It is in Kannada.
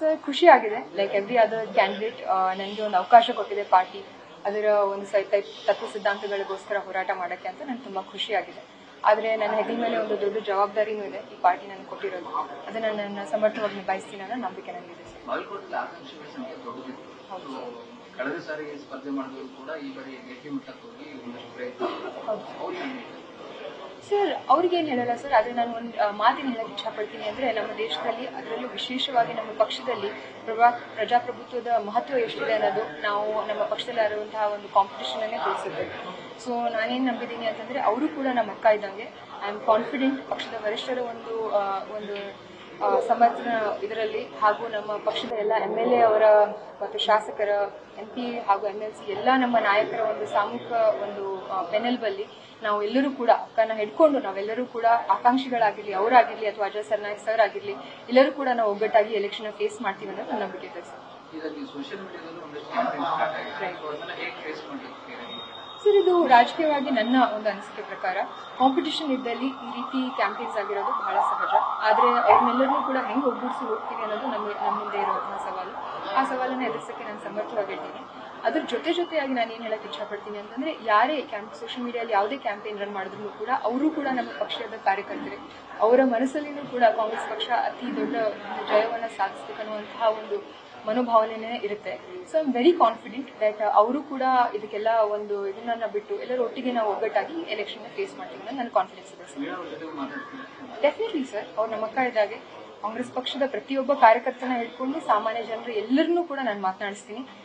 ಸರ್ ಖುಷಿ ಆಗಿದೆ ಲೈಕ್ ಎವ್ರಿ ಅದರ್ ಕ್ಯಾಂಡಿಡೇಟ್ ನನಗೆ ಒಂದು ಅವಕಾಶ ಕೊಟ್ಟಿದೆ ಪಾರ್ಟಿ. ಅದರ ಒಂದು ಸ- ತ- ತತ್ವ ಸಿದ್ಧಾಂತಗಳಿಗೋಸ್ಕರ ಹೋರಾಟ ಮಾಡೋಕ್ಕೆ ಅಂತ ನಾನು ತುಂಬ ಖುಷಿ ಆಗಿದೆ ಆದರೆ ನನ್ನ ಹೆಗಲ ಮೇಲೆ ಒಂದು ದೊಡ್ಡ ಜವಾಬ್ದಾರಿನೂ ಇದೆ ಈ ಪಾರ್ಟಿ ನನಗೆ ಕೊಟ್ಟಿರೋದು. ಅದನ್ನು ನನ್ನ ಸಮರ್ಥವಾಗಿ ನಿಭಾಯಿಸ್ತೀನಿ ಅನ್ನೋ ನಂಬಿಕೆ ನನಗಿದೆ ಸರ್. ಹೌದು. So, ಕಳೆದ ಸಾರಿಗೆ ಸ್ಪರ್ಧೆ ಮಾಡಿದ್ರು ಕೂಡ ಈ ಬಾರಿ ಗಟ್ಟಿ ಮಟ್ಟಕ್ಕೆ ಹೋಗಿ ಒಂದಷ್ಟು ಪ್ರಯತ್ನ ಮಾಡಿದ್ರು. ಹೌದು. ಅವ್ರು ಏನ್ ಹೇಳ್ತಾರೆ? ಸರ್ ಅವ್ರಿಗೇನು ಹೇಳಲ್ಲ ಸರ್? ಆದರೆ ನಾನು ಒಂದು ಮಾತಿನ ಹೇಳಕ್ಕೆ ಇಷ್ಟಪಡ್ತೀನಿ ಅಂದರೆ ನಮ್ಮ ದೇಶದಲ್ಲಿ ಅದರಲ್ಲೂ ವಿಶೇಷವಾಗಿ ನಮ್ಮ ಪಕ್ಷದಲ್ಲಿ ಪ್ರಭಾ, ಪ್ರಜಾಪ್ರಭುತ್ವದ ಮಹತ್ವ ಎಷ್ಟಿದೆ ಅನ್ನೋದು ನಾವು ನಮ್ಮ ಪಕ್ಷದಲ್ಲಿ ಇರುವಂತಹ ಒಂದು ಕಾಂಪಿಟೇಷನನ್ನೇ ತೋರಿಸುತ್ತೆ ಸೊ ನಾನೇನು ನಂಬಿದ್ದೀನಿ ಅಂತಂದರೆ, ಅವರು ಕೂಡ ನಮ್ಮ ಅಕ್ಕ ಇದ್ದಂಗೆ. ಐ ಆಮ್ ಕಾನ್ಫಿಡೆಂಟ್ ಪಕ್ಷದ ವರಿಷ್ಠರ ಒಂದು ಒಂದು ಸಮರ್ಥನ ಇದರಲ್ಲಿ ಹಾಗೂ ನಮ್ಮ ಪಕ್ಷದ ಎಲ್ಲ ಎಂ ಎಲ್ ಎ ಅವರ ಮತ್ತು ಶಾಸಕರ ಎಂ ಪಿ ಹಾಗೂ ಎಂ ಎಲ್ ಸಿ ಎಲ್ಲ ನಮ್ಮ ನಾಯಕರ ಒಂದು ಸಾಮೂಹಿಕ ಒಂದು ಬೆನ್ನೆಲುಬಲ್ಲಿ ನಾವು ಎಲ್ಲರೂ ಕೂಡ ಅಕ್ಕನ ಹಿಡ್ಕೊಂಡು ನಾವೆಲ್ಲರೂ ಕೂಡ ಆಕಾಂಕ್ಷಿಗಳಾಗಿರ್ಲಿ ಅವರಾಗಿರ್ಲಿ ಅಥವಾ ಅಜಯ್ ಸರ್ನಾಯಕ್ ಸರ್ ಆಗಿರ್ಲಿ ಎಲ್ಲರೂ ಕೂಡ ನಾವು ಒಗ್ಗಟ್ಟಾಗಿ ಎಲೆಕ್ಷನ್ ಫೇಸ್ ಮಾಡ್ತೀವಿ ಅನ್ನೋದು ನನ್ನ ನಂಬಿಕೆ ಇದೆ ಸರ್ ಸರ್ ಇದು ರಾಜಕೀಯವಾಗಿ ನನ್ನ ಒಂದು ಅನಿಸಿಕೆ ಪ್ರಕಾರ ಕಾಂಪಿಟಿಷನ್ ಇದ್ದಲ್ಲಿ ಈ ರೀತಿ ಕ್ಯಾಂಪೇನ್ಸ್ ಆಗಿರೋದು ಬಹಳ ಸಹಜ. ಆದರೆ ಅವ್ರನ್ನೆಲ್ಲರನ್ನೂ ಕೂಡ ಹೆಂಗೆ ಒಗ್ಗೂಡಿಸಿ ಹೋಗ್ತೀವಿ ಅನ್ನೋದು ನಮ್ಮ ನಮ್ಮ ಮುಂದೆ ಇರುವಂತಹ ಸವಾಲು. ಆ ಸವಾಲನ್ನು ಎದುರಿಸೋಕ್ಕೆ ನಾನು ಸಮರ್ಥವಾಗಿರ್ತೀನಿ ಅದ್ರ ಜೊತೆ ಜೊತೆಯಾಗಿ ನಾನು ಏನು ಹೇಳಕ್ಕೆ ಇಷ್ಟಪಡ್ತೀನಿ ಅಂತಂದ್ರೆ, ಯಾರೇ ಕ್ಯಾಂಪ್ ಸೋಷಿಯಲ್ ಮೀಡಿಯಲ್ಲಿ ಯಾವುದೇ ಕ್ಯಾಂಪೇನ್ ರನ್ ಮಾಡಿದ್ರು ಕೂಡ ಅವರು ಕೂಡ ನಮ್ಮ ಪಕ್ಷದ ಕಾರ್ಯಕರ್ತರೆ. ಅವರ ಮನಸ್ಸಲ್ಲಿನೂ ಕೂಡ ಕಾಂಗ್ರೆಸ್ ಪಕ್ಷ ಅತಿ ದೊಡ್ಡ ಜಯವನ್ನು ಸಾಧಿಸ್ಬೇಕನ್ನುವಂತಹ ಒಂದು ಮನೋಭಾವನೆನೇ ಇರುತ್ತೆ. So I am very confident that ಅವರು ಕೂಡ ಇದಕ್ಕೆಲ್ಲ ಒಂದು ಇದನ್ನ ಬಿಟ್ಟು ಎಲ್ಲರೂ ಒಟ್ಟಿಗೆ ನಾವು ಒಗ್ಗಟ್ಟಾಗಿ ಎಲೆಕ್ಷನ್ ಫೇಸ್ ಮಾಡ್ತೀವಿ ಅನ್ನೋ ನನ್ನ ಕಾನ್ಫಿಡೆನ್ಸ್ ಇದೆ ಸರ್. ಡೆಫಿನೆಟ್ಲಿ ಸರ್ ಅವ್ರು ನಮ್ಮ ಇದ್ದಾಗೆ. ಕಾಂಗ್ರೆಸ್ ಪಕ್ಷದ ಪ್ರತಿಯೊಬ್ಬ ಕಾರ್ಯಕರ್ತನ ಹಿಡ್ಕೊಂಡು ಸಾಮಾನ್ಯ ಜನರು ಎಲ್ಲರನ್ನೂ ಕೂಡ ನಾನು ಮಾತನಾಡಿಸ್ತೀನಿ.